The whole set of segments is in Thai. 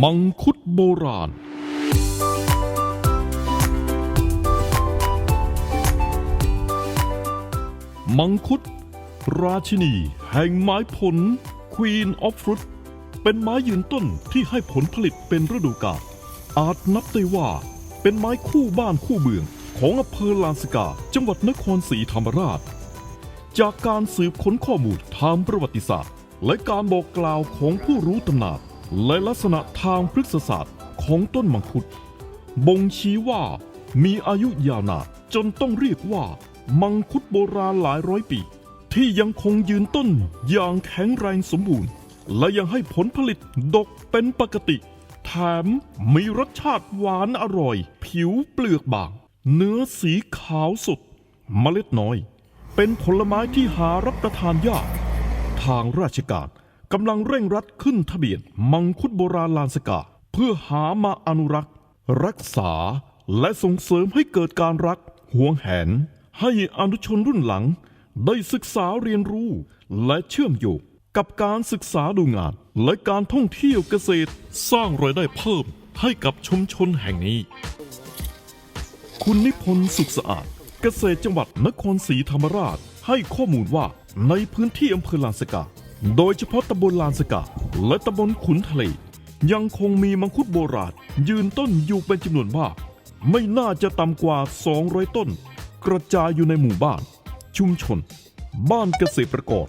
มังคุดโบราณ มังคุด ราชินี แห่งไม้ผล Queen of Fruit เป็นไม้ยืนต้นที่ให้ผลผลิตเป็นฤดูกาล อาจนับได้ว่าเป็นไม้คู่บ้านคู่เมืองของอำเภอลานสกา จังหวัดนครศรีธรรมราช จากการสืบค้นข้อมูลทางประวัติศาสตร์ และการบอกกล่าวของผู้รู้ตำนาน และลักษณะทางพฤกษศาสตร์ของต้นมังคุด บ่งชี้ว่ามีอายุยาวนานจนต้องเรียกว่ามังคุดโบราณหลายร้อยปี ที่ยังคงยืนต้นอย่างแข็งแรงสมบูรณ์ และยังให้ผลผลิตดกเป็นปกติ แถมมีรสชาติหวานอร่อย ผิวเปลือกบาง เนื้อสีขาวสดเมล็ดน้อย เป็นผลไม้ที่หารับประทานยาก ทางราชการ กำลังเร่งรัดขึ้นทะเบียนมังคุดโบราณลานสกา เพื่อหามาอนุรักษ์ รักษา และส่งเสริมให้เกิดการรักหวงแหน ให้อนุชนรุ่นหลัง ได้ศึกษาเรียนรู้ และเชื่อมโยงกับการศึกษาดูงาน และการท่องเที่ยวเกษตร สร้างรายได้เพิ่มให้กับชุมชนแห่งนี้ คุณนิพนธ์สุขสะอาด เกษตรจังหวัดนครศรีธรรมราช ให้ข้อมูลว่าในพื้นที่อำเภอลานสกา โดยเฉพาะตำบลลานสกาและตำบลขุนทะเลยังคงมีมังคุดโบราณยืนต้นอยู่เป็นจำนวนมาก ไม่น่าจะต่ำกว่า 200 ต้น กระจายอยู่ในหมู่บ้าน ชุมชน บ้านเกษตรประกอบ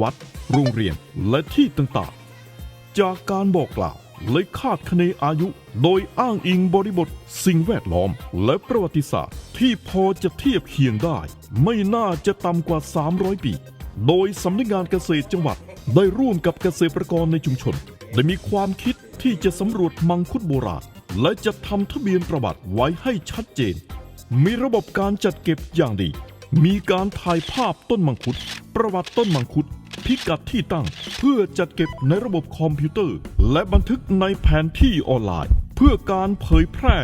วัด โรงเรียนและที่ต่างๆ จากการบอกกล่าวและคาดคะเนอายุ โดยอ้างอิงบริบท สิ่งแวดล้อมและประวัติศาสตร์ ที่พอจะเทียบเคียงได้ ไม่น่าจะต่ำกว่า 300 ปี โดยสำนักงานเกษตรจังหวัดได้ร่วมกับเกษตรกรในชุมชน ได้มีความคิดที่จะสำรวจมังคุดโบราณ และจะทำทะเบียนประวัติไว้ให้ชัดเจน มีระบบการจัดเก็บอย่างดี มีการถ่ายภาพต้นมังคุด ประวัติต้นมังคุด พิกัดที่ตั้ง เพื่อจัดเก็บในระบบคอมพิวเตอร์ และบันทึกในแผนที่ออนไลน์ เพื่อการเผยแพร่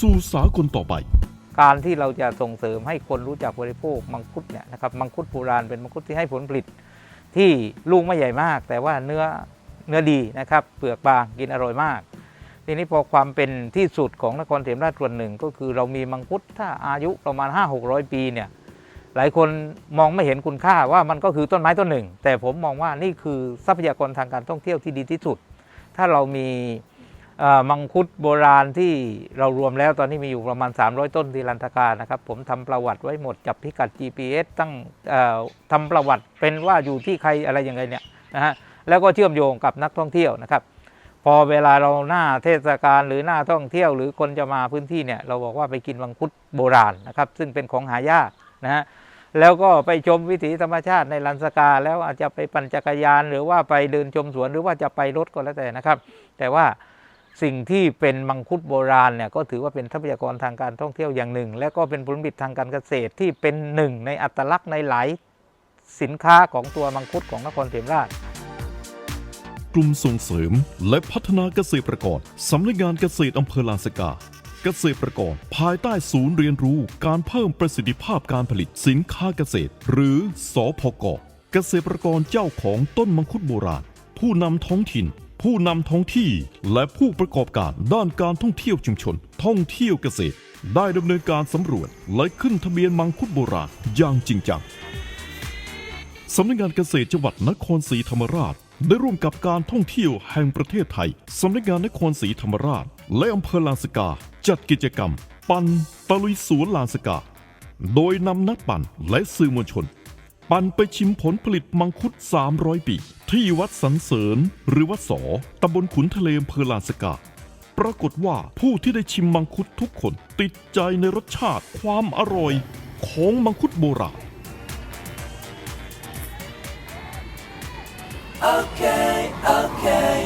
สู่สากลต่อไป การที่เราจะส่งเสริมให้คนรู้จักบริโภคมังคุดเนี่ยนะครับมังคุดโบราณเป็นมังคุดที่ให้ผลผลิต ที่ลูกไม่ใหญ่มาก แต่ว่าเนื้อเนื้อดีนะครับเปลือกบางกินอร่อยมาก ทีนี้พอความเป็นที่สุดของนครเถมราชส่วนหนึ่ง ก็คือเรามีมังคุดถ้าอายุประมาณ 5 6 0 0 ปีเนี่ยหลายคนมองไม่เห็นคุณค่าว่ามันก็คือต้นไม้ต้นหนึ่ง แต่ผมมองว่านี่คือทรัพยากรทางการท่องเที่ยวที่ดีที่สุด ถ้าเรามี มังคุดโบราณที่เรารวมแล้วตอนนี้มีอยู่ประมาณ 300 ต้นที่ลันทกานะครับ ผมทำประวัติไว้หมดจับพิกัด GPS ตั้งเอ่อทำประวัติเป็นว่าอยู่ที่ใครอะไรยังไงเนี่ยนะฮะแล้วก็เชื่อมโยงกับนักท่องเที่ยวนะครับ พอเวลาเราหน้าเทศกาลหรือหน้าท่องเที่ยว หรือคนจะมาพื้นที่เนี่ยเราบอกว่าไปกินมังคุดโบราณนะครับซึ่งเป็นของหายากนะฮะแล้วก็ไปชมวิถีธรรมชาติในลันสกา แล้วอาจจะไปปั่นจักรยาน หรือว่าไปเดินชมสวนหรือว่าจะไปรถก็แล้วแต่นะครับ แต่ว่า สิ่งที่เป็นมังคุดโบราณเนี่ยก็ถือว่าเป็นทรัพยากรทางการท่องเที่ยวอย่างหนึ่ง และก็เป็นผลผลิตทางการเกษตรที่เป็นหนึ่งในอัตลักษณ์ในหลายสินค้าของตัวมังคุดของนครเถมราชกลุ่มส่งเสริมและพัฒนาเกษตรประกรสำนักงานเกษตรอำเภอลานสกา เกษตรประกรภายใต้ศูนย์เรียนรู้การเพิ่มประสิทธิภาพการผลิตสินค้าเกษตร หรือสอพกเกษตรประกรเจ้าของต้นมังคุดโบราณ ผู้นำท้องถิ่น ผู้นำท้องที่และผู้ประกอบการด้านการท่องเที่ยวชุมชน ท่องเที่ยวเกษตร ได้ดำเนินการสำรวจและขึ้นทะเบียนมังคุดโบราณอย่างจริงจังสำนักงานเกษตรจังหวัดนครศรีธรรมราช ได้ร่วมกับการท่องเที่ยวแห่งประเทศไทยสำนักงานนครศรีธรรมราช และอำเภอลานสกา จัดกิจกรรม ปันตะลุยสวนลานสกา โดยนำนักปั่นและสื่อมวลชน ปั่นไปชิมผลผลิตมังคุด 300 ปี ที่วัดสันเสริญ หรือวัดสอตำบลขุนทะเลอำเภอลานสกา ปรากฏว่าผู้ที่ได้ชิมมังคุดทุกคน ติดใจในรสชาติความอร่อยของมังคุดโบราณ okay, okay, okay.